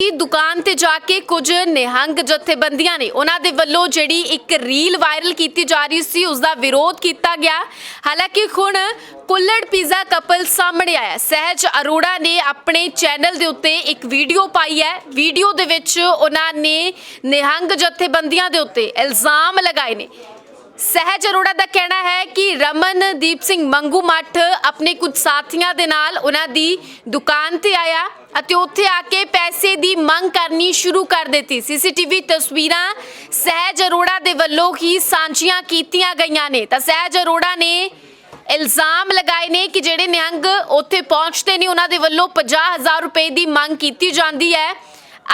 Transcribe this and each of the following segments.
ਕਿ ਦੁਕਾਨ ਤੇ ਜਾ ਕੇ ਕੁਝ ਨਿਹੰਗ ਜਥੇਬੰਦੀਆਂ ਨੇ ਉਹਨਾਂ ਦੇ ਵੱਲੋਂ ਜਿਹੜੀ ਇੱਕ ਰੀਲ ਵਾਇਰਲ ਕੀਤੀ ਜਾ ਰਹੀ ਸੀ ਉਸ ਦਾ ਵਿਰੋਧ ਕੀਤਾ ਗਿਆ। ਹਾਲਾਂਕਿ ਹੁਣ ਕੁੱਲੜ ਪੀਜ਼ਾ ਕਪਲ ਸਾਹਮਣੇ ਆਇਆ ਸਹਿਜ ਅਰੋੜਾ ਨੇ ਆਪਣੇ ਚੈਨਲ ਦੇ ਉੱਤੇ ਇੱਕ ਵੀਡੀਓ ਪਾਈ ਹੈ। ਵੀਡੀਓ ਦੇ ਵਿੱਚ ਉਹਨਾਂ ਨੇ ਨਿਹੰਗ ਜਥੇਬੰਦੀਆਂ ਦੇ ਉੱਤੇ ਇਲਜ਼ਾਮ ਲਗਾਏ ਨੇ। ਸਹਿਜ ਅਰੋੜਾ ਦਾ ਕਹਿਣਾ ਹੈ ਕਿ ਰਮਨਦੀਪ ਸਿੰਘ ਮੰਗੂ ਮੱਠ ਆਪਣੇ ਕੁਝ ਸਾਥੀਆਂ ਦੇ ਨਾਲ ਉਹਨਾਂ ਦੀ ਦੁਕਾਨ ਤੇ ਆਇਆ ਅਤੇ ਉੱਥੇ ਆ ਕੇ ਪੈਸੇ ਦੀ ਮੰਗ ਕਰਨੀ ਸ਼ੁਰੂ ਕਰ ਦਿੱਤੀ। ਸੀਸੀਟੀਵੀ ਤਸਵੀਰਾਂ ਸਹਿਜ ਅਰੋੜਾ ਦੇ ਵੱਲੋਂ ਹੀ ਸਾਂਝੀਆਂ ਕੀਤੀਆਂ ਗਈਆਂ ਨੇ। ਤਾਂ ਸਹਿਜ ਅਰੋੜਾ ਨੇ ਇਲਜ਼ਾਮ ਲਗਾਏ ਨੇ ਕਿ ਜਿਹੜੇ ਨਿਹੰਗ ਉੱਥੇ ਪਹੁੰਚਦੇ ਨੇ, ਉਹਨਾਂ ਦੇ ਵੱਲੋਂ 50000 ਰੁਪਏ ਦੀ ਮੰਗ ਕੀਤੀ ਜਾਂਦੀ ਹੈ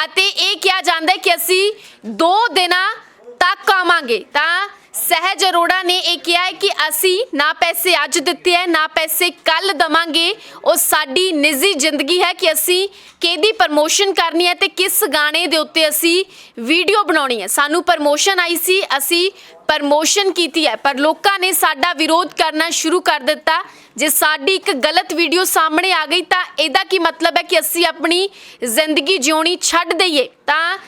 ਅਤੇ ਇਹ ਕਿਹਾ ਜਾਂਦਾ ਹੈ ਕਿ ਅਸੀਂ 2 ਦਿਨਾਂ ਤੱਕ ਆਵਾਂਗੇ। ਤਾਂ ਸਹਿਜ ਅਰੋੜਾ ਨੇ ਇਹ ਕਿਹਾ ਹੈ ਕਿ ਅਸੀਂ ਨਾ ਪੈਸੇ ਅੱਜ ਦਿੱਤੇ ਹੈ, ਨਾ ਪੈਸੇ ਕੱਲ ਦਵਾਂਗੇ। ਉਹ ਸਾਡੀ ਨਿੱਜੀ ਜ਼ਿੰਦਗੀ ਹੈ ਕਿ ਅਸੀਂ ਕਿਹਦੀ ਪ੍ਰਮੋਸ਼ਨ ਕਰਨੀ ਹੈ ਤੇ ਕਿਸ ਗਾਣੇ ਦੇ ਉੱਤੇ ਅਸੀਂ ਵੀਡੀਓ ਬਣਾਉਣੀ ਹੈ। ਸਾਨੂੰ ਪ੍ਰਮੋਸ਼ਨ ਆਈ ਸੀ, ਅਸੀਂ ਪ੍ਰਮੋਸ਼ਨ ਕੀਤੀ ਹੈ, ਪਰ ਲੋਕਾਂ ਨੇ ਸਾਡਾ ਵਿਰੋਧ ਕਰਨਾ ਸ਼ੁਰੂ ਕਰ ਦਿੱਤਾ। ਜੇ ਸਾਡੀ ਇੱਕ ਗਲਤ ਵੀਡੀਓ ਸਾਹਮਣੇ ਆ ਗਈ ਤਾਂ ਇਹਦਾ ਕੀ ਮਤਲਬ ਹੈ ਕਿ ਅਸੀਂ ਆਪਣੀ ਜ਼ਿੰਦਗੀ ਜਿਉਣੀ ਛੱਡ ਦਈਏ? ਤਾਂ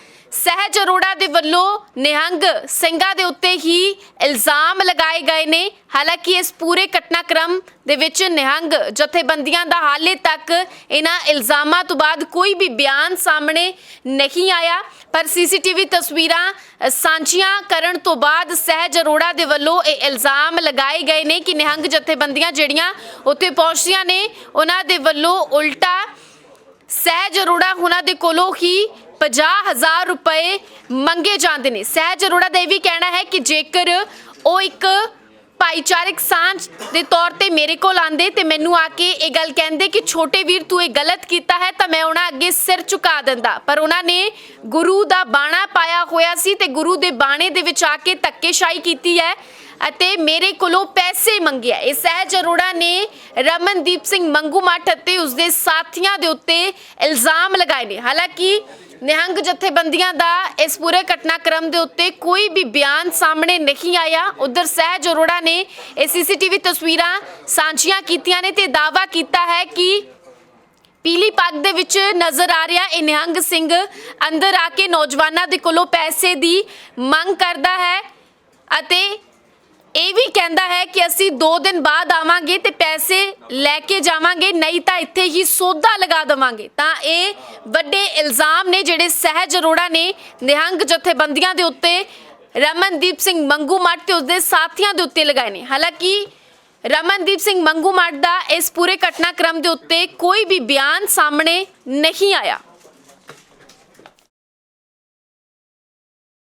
ਸਹਿਜ ਅਰੋੜਾ ਦੇ ਵੱਲੋਂ ਨਿਹੰਗ ਸਿੰਘਾਂ ਦੇ ਉੱਤੇ ਹੀ ਇਲਜ਼ਾਮ ਲਗਾਏ ਗਏ ਨੇ। ਹਾਲਾਂਕਿ ਇਸ ਪੂਰੇ ਘਟਨਾਕ੍ਰਮ ਦੇ ਵਿੱਚ ਨਿਹੰਗ ਜਥੇਬੰਦੀਆਂ ਦਾ ਹਾਲੇ ਤੱਕ ਇਹਨਾਂ ਇਲਜ਼ਾਮਾਂ ਤੋਂ ਬਾਅਦ ਕੋਈ ਵੀ ਬਿਆਨ ਸਾਹਮਣੇ ਨਹੀਂ ਆਇਆ। ਪਰ ਸੀਸੀਟੀਵੀ ਤਸਵੀਰਾਂ ਸਾਂਝੀਆਂ ਕਰਨ ਤੋਂ ਬਾਅਦ ਸਹਿਜ ਅਰੋੜਾ ਦੇ ਵੱਲੋਂ ਇਹ ਇਲਜ਼ਾਮ ਲਗਾਏ ਗਏ ਨੇ ਕਿ ਨਿਹੰਗ ਜਥੇਬੰਦੀਆਂ ਜਿਹੜੀਆਂ ਉੱਥੇ ਪਹੁੰਚਦੀਆਂ ਨੇ, ਉਹਨਾਂ ਦੇ ਵੱਲੋਂ ਉਲਟਾ ਸਹਿਜ ਅਰੋੜਾ ਉਹਨਾਂ ਦੇ ਕੋਲੋਂ ਹੀ 50000 ਰੁਪਏ ਮੰਗੇ ਜਾਂਦੇ ਨੇ। ਸਹਿਜ ਅਰੋੜਾ ਦਾ ਇਹ ਵੀ ਕਹਿਣਾ ਹੈ ਕਿ ਜੇਕਰ ਉਹ ਇੱਕ ਭਾਈਚਾਰਕ ਸਾਂਝ ਦੇ ਤੌਰ ਤੇ ਮੇਰੇ ਕੋਲ ਆਂਦੇ ਤੇ ਮੈਨੂੰ ਆ ਕੇ ਇਹ ਗੱਲ ਕਹਿੰਦੇ ਕਿ ਛੋਟੇ ਵੀਰ ਤੂੰ ਇਹ ਗਲਤ ਕੀਤਾ ਹੈ ਤਾਂ ਮੈਂ ਉਹਨਾਂ ਅੱਗੇ ਸਿਰ ਝੁਕਾ ਦਿੰਦਾ। ਪਰ ਉਹਨਾਂ ਨੇ ਗੁਰੂ ਦਾ ਬਾਣਾ ਪਾਇਆ ਹੋਇਆ ਸੀ ਤੇ ਗੁਰੂ ਦੇ ਬਾਣੇ ਦੇ ਵਿੱਚ ਆ ਕੇ ਧੱਕੇਸ਼ਾਹੀ ਕੀਤੀ ਹੈ। ਅਤੇ ਮੇਰੇ ਕੋਲੋਂ ਪੈਸੇ ਮੰਗਿਆ। ਇਹ ਸਹਿਜ ਅਰੋੜਾ ਨੇ ਰਮਨਦੀਪ ਸਿੰਘ ਮੰਗੂ ਮੱਠ ਅਤੇ ਉਸਦੇ ਸਾਥੀਆਂ ਦੇ ਉੱਤੇ ਇਲਜ਼ਾਮ ਲਗਾਏ ਨੇ। ਹਾਲਾਂਕਿ ਨਿਹੰਗ ਜਥੇਬੰਦੀਆਂ ਦਾ ਇਸ ਪੂਰੇ ਘਟਨਾਕ੍ਰਮ ਦੇ ਉੱਤੇ ਕੋਈ ਵੀ ਬਿਆਨ ਸਾਹਮਣੇ ਨਹੀਂ ਆਇਆ। ਉਧਰ ਸਹਿਜ ਅਰੋੜਾ ਨੇ ਇਹ ਸੀਸੀਟੀਵੀ ਤਸਵੀਰਾਂ ਸਾਂਝੀਆਂ ਕੀਤੀਆਂ ਨੇ ਤੇ ਦਾਅਵਾ ਕੀਤਾ ਹੈ ਕਿ ਪੀਲੀ ਪੱਗ ਦੇ ਵਿੱਚ ਨਜ਼ਰ ਆ ਰਿਹਾ ਇਹ ਨਿਹੰਗ ਸਿੰਘ ਅੰਦਰ ਆ ਕੇ ਨੌਜਵਾਨਾਂ ਦੇ ਕੋਲੋਂ ਪੈਸੇ ਦੀ ਮੰਗ ਕਰਦਾ ਹੈ ਅਤੇ ਕਹਿੰਦਾ ਹੈ ਕਿ ਅਸੀਂ 2 ਦਿਨ ਬਾਅਦ ਆਵਾਂਗੇ ਤੇ ਪੈਸੇ ਲੈ ਕੇ ਜਾਵਾਂਗੇ, ਨਹੀਂ ਤਾਂ ਇੱਥੇ ਹੀ ਸੌਦਾ ਲਗਾ ਦੇਵਾਂਗੇ। ਤਾਂ ਇਹ ਵੱਡੇ ਇਲਜ਼ਾਮ ਨੇ ਜਿਹੜੇ ਸਹਿਜ ਅਰੋੜਾ ਨੇ ਨਿਹੰਗ ਜਥੇਬੰਦੀਆਂ ਦੇ ਉੱਤੇ, ਰਮਨਦੀਪ ਸਿੰਘ ਮੰਗੂ ਮੱਠ ਤੇ ਉਸਦੇ ਸਾਥੀਆਂ ਦੇ ਉੱਤੇ ਲਗਾਏ ਨੇ। ਹਾਲਾਂਕਿ ਰਮਨਦੀਪ ਸਿੰਘ ਮੰਗੂ ਮੱਠ ਦਾ ਇਸ ਪੂਰੇ ਘਟਨਾਕ੍ਰਮ ਦੇ ਉੱਤੇ ਕੋਈ ਵੀ ਬਿਆਨ ਸਾਹਮਣੇ ਨਹੀਂ ਆਇਆ।